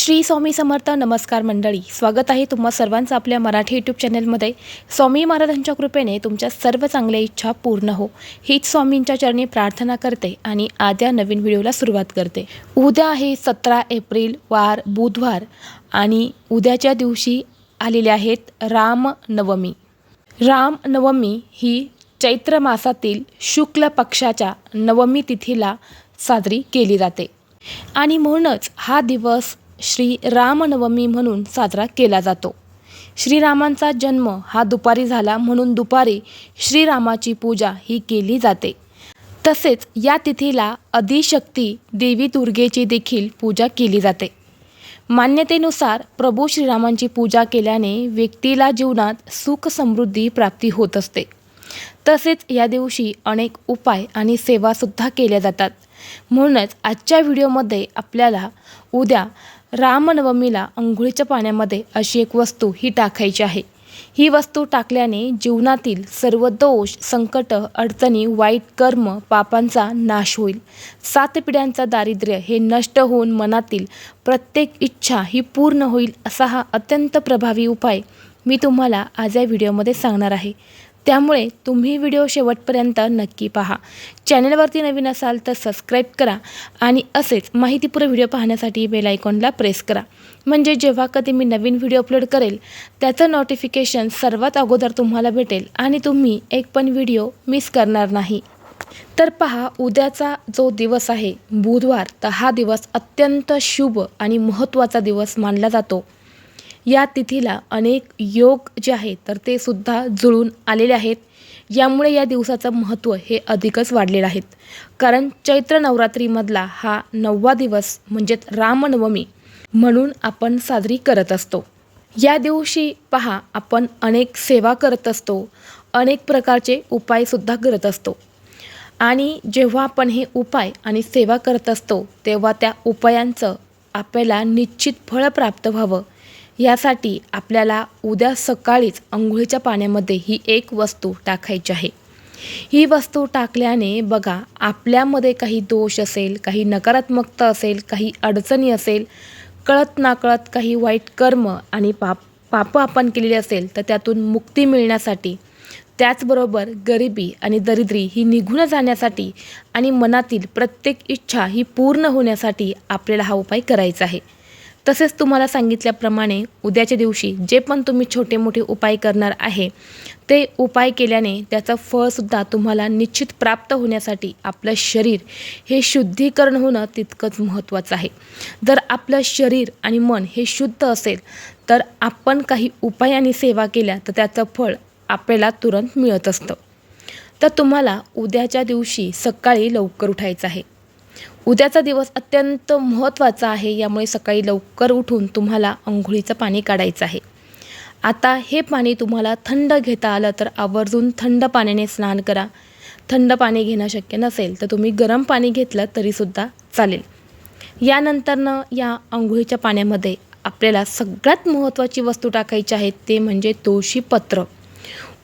श्री स्वामी समर्थ नमस्कार मंडळी स्वागत आहे तुम्हा सर्वांचं आपल्या मराठी यूट्यूब चॅनलमध्ये स्वामी महाराजांच्या कृपेने तुमच्या सर्व चांगल्या इच्छा पूर्ण हो. हीच स्वामींच्या चरणी प्रार्थना करते आणि आद्या नवीन व्हिडिओला सुरुवात करते. उद्या आहे सतरा एप्रिल वार बुधवार आणि उद्याच्या दिवशी आलेले आहेत रामनवमी रामनवमी ही चैत्र मासातील शुक्ल पक्षाच्या नवमी तिथीला साजरी केली जाते. आणि म्हणूनच हा दिवस श्री रामनवमी म्हणून साजरा केला जातो. श्रीरामांचा जन्म हा दुपारी झाला म्हणून दुपारी श्रीरामाची पूजा ही केली जाते. तसेच या तिथीला अधिशक्ती देवी दुर्गेची देखील पूजा केली जाते. मान्यतेनुसार प्रभू श्रीरामांची पूजा केल्याने व्यक्तीला जीवनात सुख समृद्धी प्राप्ती होत असते. तसेच या दिवशी अनेक उपाय आणि सेवासुद्धा केल्या जातात. म्हणूनच आजच्या व्हिडिओमध्ये आपल्याला उद्या रामनवमीला अंघोळीच्या पाण्यामध्ये अशी एक वस्तू ही टाकायची आहे. ही वस्तू टाकल्याने जीवनातील सर्व दोष संकट अडचणी वाईट कर्म पापांचा नाश होईल. सात पिढ्यांचा दारिद्र्य हे नष्ट होऊन मनातील प्रत्येक इच्छा ही पूर्ण होईल असा हा अत्यंत प्रभावी उपाय मी तुम्हाला आज या व्हिडिओमध्ये सांगणार आहे. त्यामुळे तुम्ही व्हिडिओ शेवटपर्यंत नक्की पहा. चॅनलवरती नवीन असाल तर सबस्क्राईब करा आणि असेच माहितीपूर्ण व्हिडिओ पाहण्यासाठी बेल आयकॉनला प्रेस करा. म्हणजे जेव्हा कधी मी नवीन व्हिडिओ अपलोड करेल त्याचं नोटिफिकेशन सर्वात अगोदर तुम्हाला भेटेल आणि तुम्ही एक पण व्हिडिओ मिस करणार नाही. तर पहा उद्याचा जो दिवस आहे बुधवार तर हा दिवस अत्यंत शुभ आणि महत्त्वाचा दिवस मानला जातो. या तिथीला अनेक योग जे आहेत तर ते सुद्धा जुळून आलेले आहेत. यामुळे या दिवसाचं महत्त्व हे अधिकच वाढलेलं आहे. कारण चैत्र नवरात्रीमधला हा नववा दिवस म्हणजेच रामनवमी म्हणून आपण साजरी करत असतो. या दिवशी पहा आपण अनेक सेवा करत असतो. अनेक प्रकारचे उपायसुद्धा करत असतो. आणि जेव्हा आपण हे उपाय आणि सेवा करत असतो तेव्हा त्या उपायांचं आपल्याला निश्चित फळ प्राप्त व्हावं. यासाठी आपल्याला उद्या सकाळीच आंघोळीच्या पाण्यामध्ये ही एक वस्तू टाकायची आहे. ही वस्तू टाकल्याने बघा आपल्यामध्ये काही दोष असेल काही नकारात्मकता असेल काही अडचणी असेल कळत नाकळत काही वाईट कर्म आणि पाप पापं आपण केलेली असेल तर त्यातून मुक्ती मिळण्यासाठी त्याचबरोबर गरिबी आणि दरिद्री ही निघून जाण्यासाठी आणि मनातील प्रत्येक इच्छा ही पूर्ण होण्यासाठी आपल्याला हा उपाय करायचा आहे. तसेच तुम्हाला सांगितल्याप्रमाणे उद्याच्या दिवशी जे पण तुम्ही छोटे मोठे उपाय करणार आहे ते उपाय केल्याने त्याचं फळसुद्धा तुम्हाला निश्चित प्राप्त होण्यासाठी आपलं शरीर हे शुद्धीकरण होणं तितकंच महत्त्वाचं आहे. जर आपलं शरीर आणि मन हे शुद्ध असेल तर आपण काही उपाय आणि सेवा केल्या तर त्याचं फळ आपल्याला तुरंत मिळत असतं. तर तुम्हाला उद्याच्या दिवशी सकाळी लवकर उठायचं आहे. उद्याचा दिवस अत्यंत महत्त्वाचा आहे. यामुळे सकाळी लवकर उठून तुम्हाला अंघोळीचं पाणी काढायचं आहे. आता हे पाणी तुम्हाला थंड घेता आलं तर आवर्जून थंड पाण्याने स्नान करा. थंड पाणी घेणं शक्य नसेल तर तुम्ही गरम पाणी घेतलं तरीसुद्धा चालेल. यानंतरनं या आंघोळीच्या पाण्यामध्ये आपल्याला सगळ्यात महत्त्वाची वस्तू टाकायची आहे ते म्हणजे तुळशीपत्र.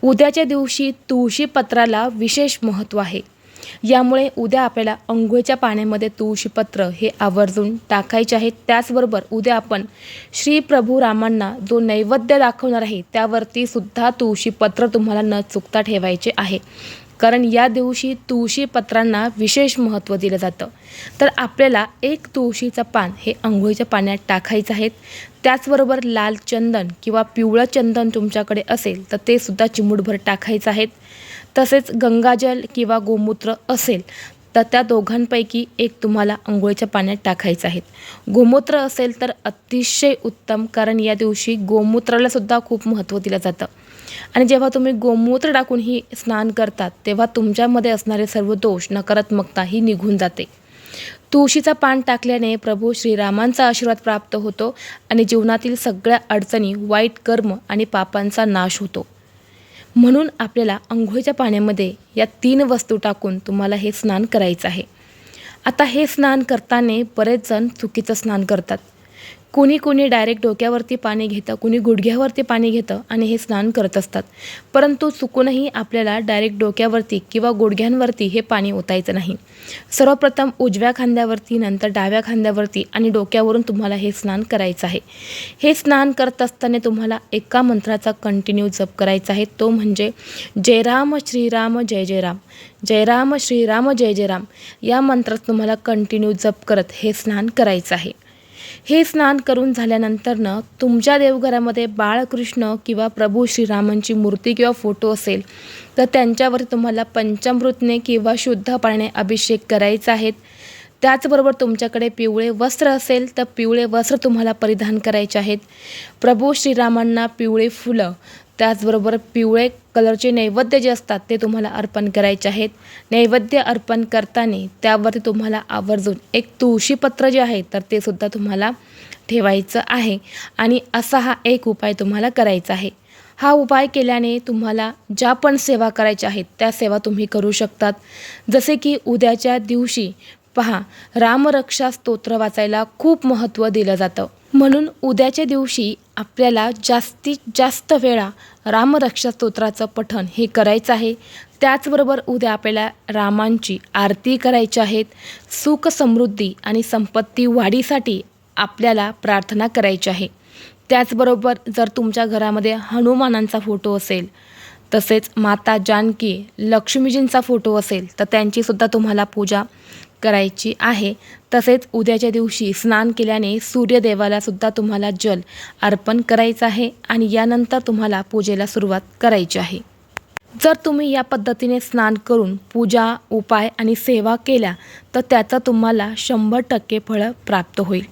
उद्याच्या दिवशी तुळशीपत्राला विशेष महत्त्व आहे. यामुळे उद्या आपल्याला अंघोळीच्या पाण्यामध्ये तुळशीपत्र हे आवर्जून टाकायचे आहे. त्याचबरोबर उद्या आपण श्री प्रभू रामांना जो नैवेद्य दाखवणार आहे त्यावरती सुद्धा तुळशीपत्र तुम्हाला न चुकता ठेवायचे आहे. कारण या दिवशी तुळशीपत्रांना विशेष महत्त्व दिलं जातं. तर आपल्याला एक तुळशीचं पान हे आंघोळीच्या पाण्यात टाकायचं आहे. त्याचबरोबर लाल चंदन किंवा पिवळं चंदन तुमच्याकडे असेल तर ते सुद्धा चिमूटभर टाकायचं आहेत तसेच गंगाजल किंवा गोमूत्र असेल तर त्या दोघांपैकी एक तुम्हाला आंघोळीच्या पाण्यात टाकायचं आहे. गोमूत्र असेल तर अतिशय उत्तम कारण या दिवशी गोमूत्रालासुद्धा खूप महत्त्व दिलं जातं. आणि जेव्हा तुम्ही गोमूत्र टाकून ही स्नान करतात तेव्हा तुमच्यामध्ये असणारे सर्व दोष नकारात्मकता ही निघून जाते. तुळशीचा पान टाकल्याने प्रभू श्रीरामांचा आशीर्वाद प्राप्त होतो आणि जीवनातील सगळ्या अडचणी वाईट कर्म आणि पापांचा नाश होतो. म्हणून आपल्याला अंघोळीच्या पाण्यामध्ये या तीन वस्तू टाकून तुम्हाला हे स्नान करायचं आहे. आता हे स्नान करताना बरेच जण चुकीचं स्नान करतात. कुणी कुणी डायरेक्ट डोक्यावरती पाणी घेतं कुणी गुडघ्यावरती पाणी घेतं आणि हे स्नान करत असतात. परंतु चुकूनही आपल्याला डायरेक्ट डोक्यावरती किंवा गुडघ्यांवरती हे पाणी ओतायचं नाही. सर्वप्रथम उजव्या खांद्यावरती नंतर डाव्या खांद्यावरती आणि डोक्यावरून तुम्हाला हे स्नान करायचं आहे. हे स्नान करत असताना तुम्हाला एका मंत्राचा कंटिन्यू जप करायचा आहे. तो म्हणजे जयराम श्रीराम जय जय राम. श्रीराम जय जय राम. या मंत्रात तुम्हाला कंटिन्यू जप करत हे स्नान करायचं आहे. हे स्नान करून झाल्यानंतरनं तुमच्या देवघरामध्ये बाळकृष्ण किंवा प्रभू श्रीरामांची मूर्ती किंवा फोटो असेल तर त्यांच्यावर तुम्हाला पंचामृतने किंवा शुद्ध पाण्याने अभिषेक करायचा आहेत त्याचबरोबर तुमच्याकडे पिवळे वस्त्र असेल तर पिवळे वस्त्र तुम्हाला परिधान करायचे आहेत. प्रभू श्रीरामांना पिवळे फुलं त्याचबरोबर पिवळे कलरचे नैवेद्य जे असतात ते तुम्हाला अर्पण करायचे आहेत. नैवेद्य अर्पण करताना त्यावरती तुम्हाला आवर्जून एक तुळशीपत्र जे आहे तर ते सुद्धा तुम्हाला ठेवायचं आहे. आणि असा हा एक उपाय तुम्हाला करायचा आहे. हा उपाय केल्याने तुम्हाला ज्या पण सेवा करायच्या आहेत त्या सेवा तुम्ही करू शकतात. जसे की उद्याच्या दिवशी पहा रामरक्षा स्तोत्र वाचायला खूप महत्त्व दिलं जातं. म्हणून उद्याच्या दिवशी आपल्याला जास्तीत जास्त वेळा रामरक्षा स्तोत्राचं पठण हे करायचं आहे. त्याचबरोबर उद्या आपल्याला रामांची आरती करायची आहेत सुख समृद्धी आणि संपत्ती वाढीसाठी आपल्याला प्रार्थना करायची आहे. त्याचबरोबर जर तुमच्या घरामध्ये हनुमानांचा फोटो असेल तसेच माता जानकी लक्ष्मीजींचा फोटो असेल तर त्यांचीसुद्धा तुम्हाला पूजा करायची आहे. तसेच उद्याच्या दिवशी स्नान केल्याने सूर्यदेवाला सुद्धा तुम्हाला जल अर्पण करायचं आहे आणि यानंतर तुम्हाला पूजेला सुरुवात करायची आहे. जर तुम्ही या पद्धतीने स्नान करून पूजा उपाय आणि सेवा केल्या तर त्याचं तुम्हाला शंभर टक्के फळं प्राप्त होईल.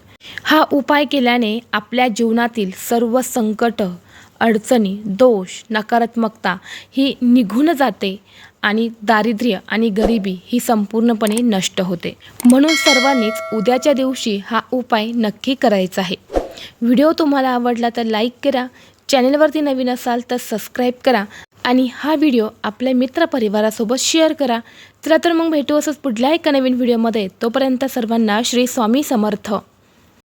हा उपाय केल्याने आपल्या जीवनातील सर्व संकट अडचणी दोष नकारात्मकता ही निघून जाते आणि दारिद्र्य आणि गरिबी ही संपूर्णपणे नष्ट होते. म्हणून सर्वांनीच उद्याच्या दिवशी हा उपाय नक्की करायचा आहे. व्हिडिओ तुम्हाला आवडला तर लाईक करा चॅनलवरती नवीन असाल तर सबस्क्राईब करा आणि हा व्हिडिओ आपल्या मित्रपरिवारासोबत शेअर करा. चला तर मग भेटू असंच पुढल्या एका नवीन व्हिडिओमध्ये. तोपर्यंत सर्वांना श्री स्वामी समर्थ.